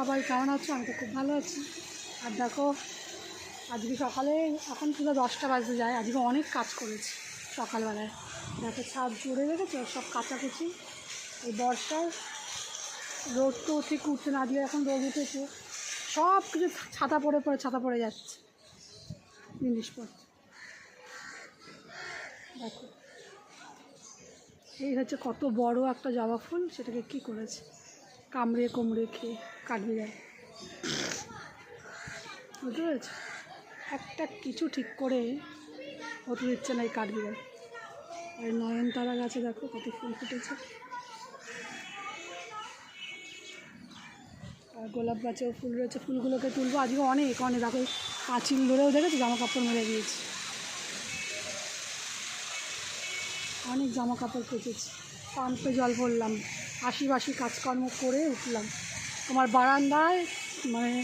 সবাই কেমন আছো? আমি তো খুব ভালো আছি। আর দেখো, আজকে সকালে, এখন পুরো দশটা বাজতে যায়। আজকে অনেক কাজ করেছি সকালবেলায়। দেখো, ছাদ জুড়ে রেখেছে, সব কাচাকুচি। এই বর্ষায় রোদ তো ঠিক উঠছে না দিয়ে এখন রোদ উঠেছে। সব কিছু ছাতা পড়ে পড়ে, ছাতা পড়ে যাচ্ছে। জিনিসপত্র। দেখো, এই হচ্ছে কত বড় একটা জবা ফুল, সেটাকে কি করেছে? কামড়ে কুমড়ে খেয়ে কাটবে যায়। বুঝতে পেরেছ? একটা কিছু ঠিক করে হতে দিচ্ছে না এই কাটবে যায় আর নয়নতারা গাছে দেখো কত ফুল ফুটেছে। আর গোলাপ গাছেও ফুল রয়েছে। ফুলগুলোকে তুলবো। আজকে অনেক অনেক। দেখো পাঁচিল ধরেও দেখেছ? জামা কাপড় মেরে দিয়েছি। অনেক জামা কাপড় কেচেছি। পাম্পে জল ভরলাম আশিবাসি কাজকর্ম করে উঠলাম। আমার বারান্দায় মানে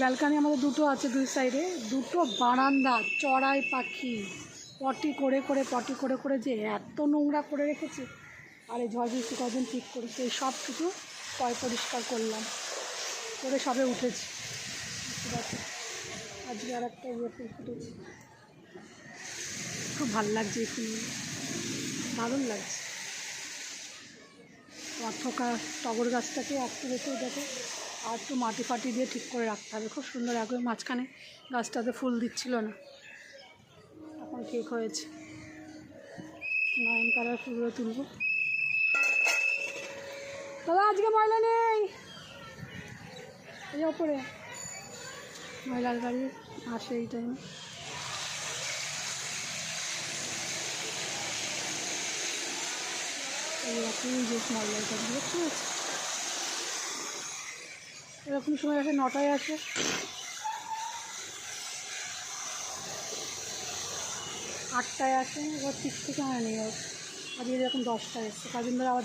ব্যালকানি আমাদের দুটো আছে দুই সাইডে, দুটো বারান্দা, চড়াই পাখি, পটি করে করে পটি করে করে যে এত নোংরা করে রেখেছে। আর এই ঝড় বৃষ্টি কদিন ঠিক করেছে এই সব কিছু পয় পরিষ্কার করলাম, করে সবে উঠেছি? আজকে আর একটা ইয়ে ফুল ফুটেছে। খুব ভালো লাগছে এই ফুলগুলো দারুণ লাগছে। আর থোকা টগর গাছটাকে একটু রেখে দেখো। আর একটু মাটি ফাটি দিয়ে ঠিক করে রাখতে হবে। খুব সুন্দর একবার মাঝখানে গাছটাতে ফুল দিচ্ছিল না। এখন ঠিক হয়েছে। নয়ন কালার ফুলগুলো তুলব। দাদা, আজকে ময়লা নেই। এই ওপরে। ময়লার গাড়ি আসে এই টাইমে এরকম যে ময়লার গাড়িগুলো ঠিক আছে? এরকম সময় আসে, নটায় আসে। আটটায় আসে, এবার ঠিক থেকে হয় নেই ওর আজকে এরকম দশটায় এসছে কদিন ধরে আবার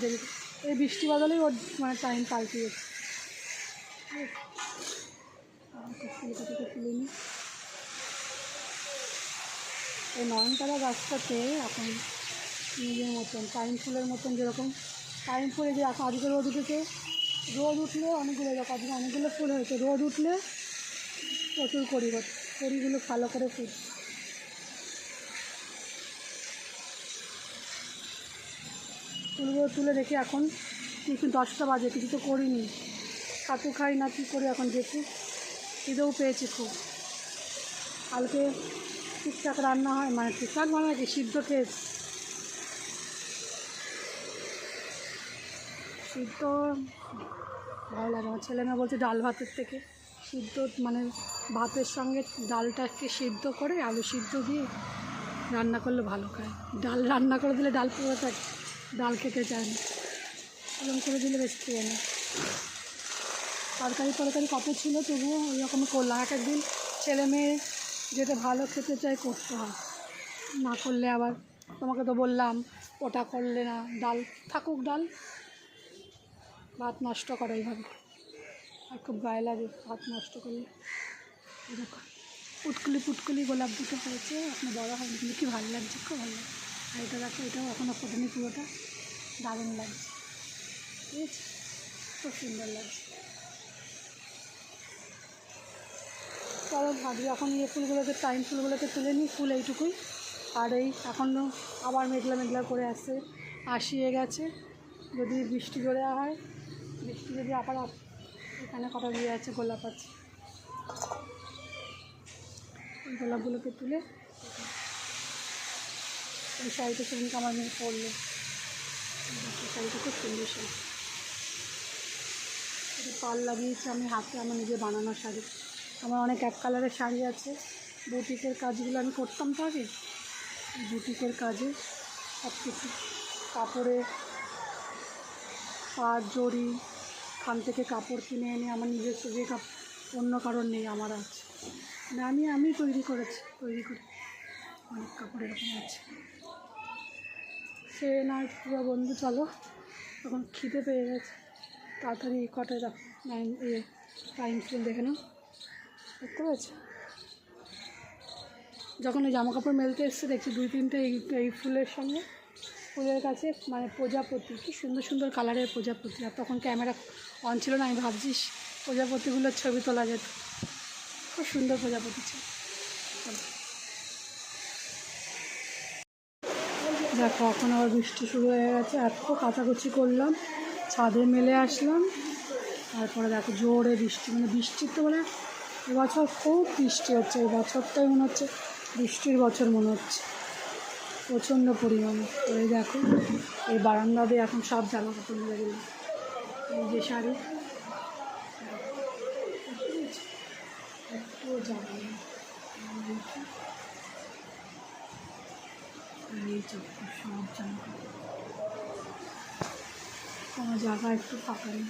এই বৃষ্টি বদলেই ওর মানে টাইম পাল্টিয়েছে থেকে তুলে নিই। এই নয়নতারা গাছটাতে এখন নিজের মতন টাইম ফুলের মতন যেরকম। টাইম ফুলে যে আজকে রোদ উঠেছে। রোদ উঠলে অনেকগুলো আজকে অনেকগুলো ফুল হয়েছে। রোদ উঠলে প্রচুর হচ্ছে কড়িগুলো ভালো করে ফুল। ফুলগুলো তুলে রেখে এখন কিছু দশটা বাজে, কিছু তো করিনি। ছাতু খাই না, কী করে এখন দেখি। খিদেও পেয়েছি খুব। কালকে ঠিকঠাক রান্না হয় মানে ঠিকঠাক মানে কি? সিদ্ধ খেয়েছি। সিদ্ধ, ভালো লাগে আমার ছেলে মেয়ে বলছে ডাল ভাতের থেকে সিদ্ধ মানে ভাতের সঙ্গে ডালটাকে সিদ্ধ করে আলু সিদ্ধ দিয়ে রান্না করলে ভালো খায়। ডাল রান্না করে দিলে ডাল পুরো থাকে, ডাল খেতে চায় না। এরকম করে দিলে বেশ খেয়ে নেয়। তরকারি তরকারি কত ছিল তবুও ওই রকম করলাম। এক একদিন ছেলে মেয়ে যেটা ভালো খেতে চায় করতে হয়। না করলে আবার তোমাকে তো বললাম, ওটা করলে না, ডাল থাকুক ডাল। ভাত নষ্ট করে এইভাবে। আর খুব গায়ে লাগে ভাত নষ্ট করলে। দেখো, পুটকুলি পুটকুলি গোলাপ দুটো হয়েছে এখনও বড়ো কিন্তু কি ভালো লাগছে, খুব ভালো লাগছে। আর এটা দেখো, এটাও এখনও ফোটেনি পুরোটা। দারুণ লাগছে। ঠিক আছে? খুব সুন্দর লাগছে। চলো ভাবি, এখন এই ফুলগুলোকে, টাইম ফুলগুলোকে তুলে নিই, ফুল এইটুকুই। আর এই এখনও আবার মেঘলা মেঘলা করে আসছে। আসিয়ে গেছে। যদি বৃষ্টি জোরে হয় বৃষ্টি যদি আবার এখানে কটা দিয়ে আছে, গোলাপ আছে। গোলাপগুলোকে তুলে এই শাড়িটা সেদিনকে আমার মেয়ে পরলো। শাড়িটা খুব সুন্দর শাড়ি। পাল লাগিয়েছি আমি হাতে, আমার নিজে বানানো শাড়ি। আমার অনেক এক কালারের শাড়ি আছে। বুটিকের কাজগুলো আমি করতাম তো আগে। বুটিকের কাজে সব কিছু কাপড়ে পাট জড়ি খান থেকে কাপড় কিনে এনে আমার নিজস্ব যে কাপড় অন্য কারোর নেই, আমার আছে। মানে আমি আমি তৈরি করেছি, তৈরি করে অনেক কাপড় এরকম আছে। সে না পুরো বন্ধু, চলো। তখন খিদে পেয়ে গেছে। তাড়াতাড়ি কটায় রাখ নাইন এ টাইম ফুল দেখে নাও। দেখতে পেয়েছ? যখন ওই জামা কাপড় মেলতে এসছে, দেখছি দুই তিনটে এই এই ফুলের সঙ্গে ফুলের কাছে মানে প্রজাপতি, কি সুন্দর সুন্দর কালারের প্রজাপতি। আর তখন ক্যামেরা অন ছিল না, আমি ভাবছিস প্রজাপতিগুলোর ছবি তোলা যেত খুব সুন্দর প্রজাপতি ছিল। দেখো, এখন আবার বৃষ্টি শুরু হয়ে গেছে এত কাচাকুচি করলাম, ছাদে মেলে আসলাম। তারপরে দেখো, জোরে বৃষ্টি মানে বৃষ্টির তো মানে এবছর খুব বৃষ্টি হচ্ছে এই বছরটাই মনে হচ্ছে বৃষ্টির বছর মনে হচ্ছে। প্রচণ্ড পরিমাণে। তো এই দেখো, এই বারান্দা দিয়ে এখন সব জামা কাপড় মেলে দিলাম এই যে শাড়ি। একটুও জামা। এই সব জামা কোনো জায়গা একটু ফাঁকা নেই।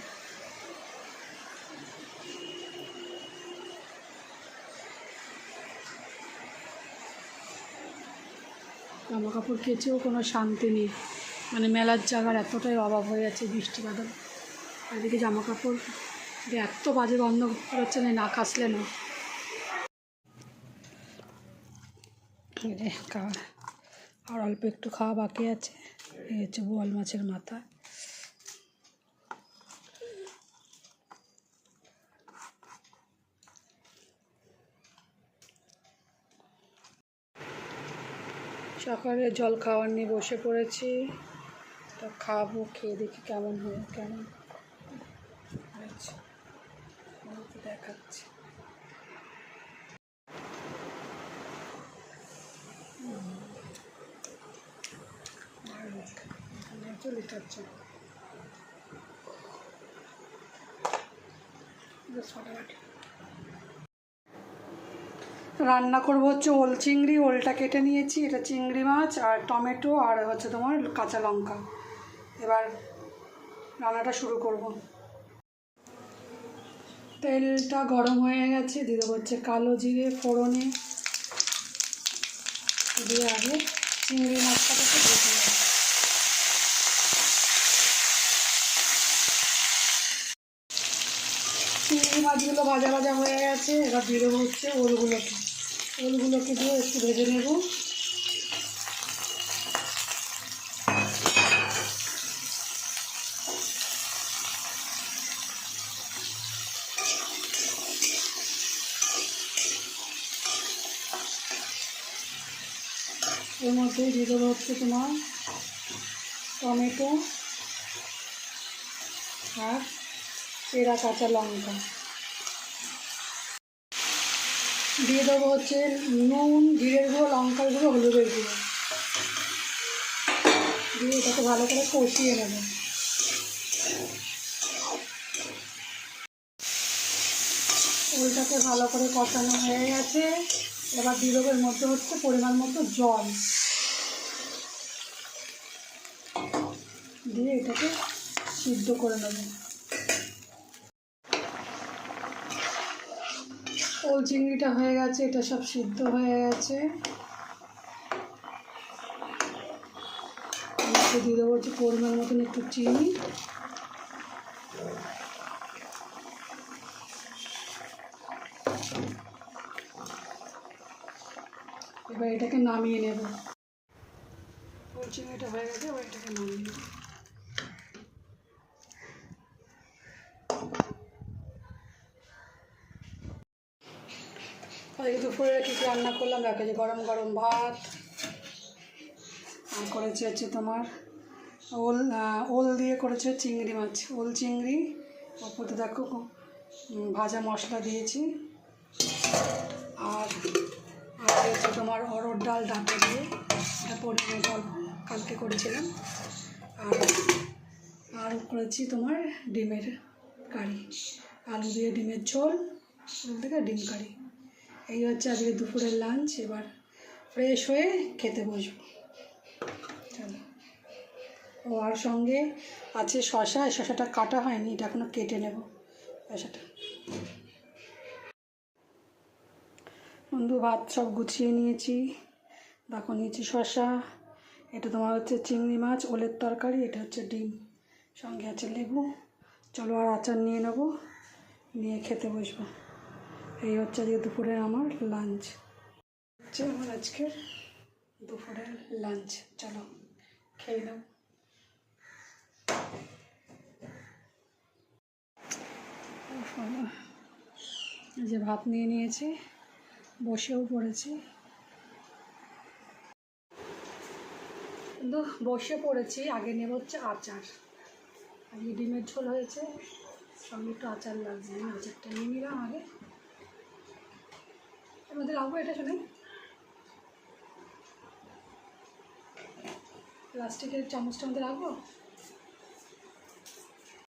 জামা কাপড় কেচেও কোনো শান্তি নেই। মানে মেলার জায়গার এতটাই অভাব হয়ে যাচ্ছে বৃষ্টি বাদল। এদিকে জামা কাপড় এত বাজে বন্ধ হচ্ছে না না কাশলে না। আর অল্প একটু খাওয়া বাকি আছে। এই হচ্ছে বোয়াল মাছের মাথা। সকালে জল খাওয়ার নিয়ে বসে পড়েছি। তা খাব, খেয়ে দেখি কেমন হয়, কেমন? হয়েছে দেখাচ্ছি। রান্না করব হচ্ছে ওল চিংড়ি, ওলটা কেটে নিয়েছি, এটা চিংড়ি মাছ আর টমেটো আর হচ্ছে তোমার কাঁচা লঙ্কা। এবার রান্নাটা শুরু করব। তেলটা গরম হয়ে গেছে, দিয়ে দেবো হচ্ছে কালো জিরে ফোড়নে। দিয়ে আগে চিংড়ি মাছটাকে দেবো চিংড়ি মাছগুলো ভাজা ভাজা হয়ে গেছে, এবার দিয়ে দেবো হচ্ছে ওলগুলোকে। ওলগুলোকে দিয়ে একটু ভেজে নেব। এর মধ্যে দেবো হচ্ছে তোমার টমেটো আর চেরা কাঁচা লঙ্কা। দিয়ে দেবো হচ্ছে নুন, জিরের গুঁড়ো, লঙ্কার গুঁড়ো, হলুদের গুঁড়ো। দিয়ে এটাকে ভালো করে কষিয়ে নেব। ওলটাকে ভালো করে কষানো হয়ে গেছে। এবার দিয়ে দেবো এর মধ্যে হচ্ছে পরিমাণ মতো জল। দিয়ে এটাকে সিদ্ধ করে নেব। ওল চিংড়িটা হয়ে গেছে, এটা সব সিদ্ধ হয়ে গেছে। দিয়ে দেবো হচ্ছে পরিমাণ মতন একটু চিনি। এবার এটাকে নামিয়ে নেব। চিংড়িটা হয়ে গেছে, এবার এটাকে নামিয়ে নেব। আজকে দুপুরে কী রান্না করলাম দেখো গরম গরম ভাত। আর করেছে হচ্ছে তোমার ওল ওল দিয়ে করেছে চিংড়ি মাছ, ওল চিংড়ি। ওপরে দেখো ভাজা মশলা দিয়েছি। আর আর হচ্ছে তোমার অরড় ডাল ডাটা দিয়ে, এটা পনিরের ডাল কালকে করেছিলাম। আর আর করেছি তোমার ডিমের কারি, আলু দিয়ে ডিমের ঝোল থেকে ডিম কারি। এই হচ্ছে আজকে দুপুরের লাঞ্চ এবার ফ্রেশ হয়ে খেতে বসবো। চলো। ও আর সঙ্গে আছে শশা, এই শশাটা কাটা হয়নি, এটা এখনও কেটে নেব শশাটা। বন্ধু, ভাত সব গুছিয়ে নিয়েছি। দেখো, নিয়েছি শশা, এটা তোমার হচ্ছে চিংড়ি মাছ, ওলের তরকারি, এটা হচ্ছে ডিম, সঙ্গে আছে লেবু। চলো আর আচার নিয়ে নেব, নিয়ে খেতে বসবো। এই হচ্ছে আজকে দুপুরের আমার লাঞ্চ হচ্ছে আমার আজকের দুপুরের লাঞ্চ চলো, খেয়ে নাও। যে ভাত নিয়ে নিয়েছি, বসেও পড়েছি। কিন্তু বসে পড়েছি, আগে নেব হচ্ছে আচার। আগে ডিমের ঝোল হয়েছে, সঙ্গে একটু আচার লাগছে আচারটা নিয়ে নিলাম আগে। মধ্যে রাখব এটা শুনে প্লাস্টিকের চামচটা আমাদের রাখব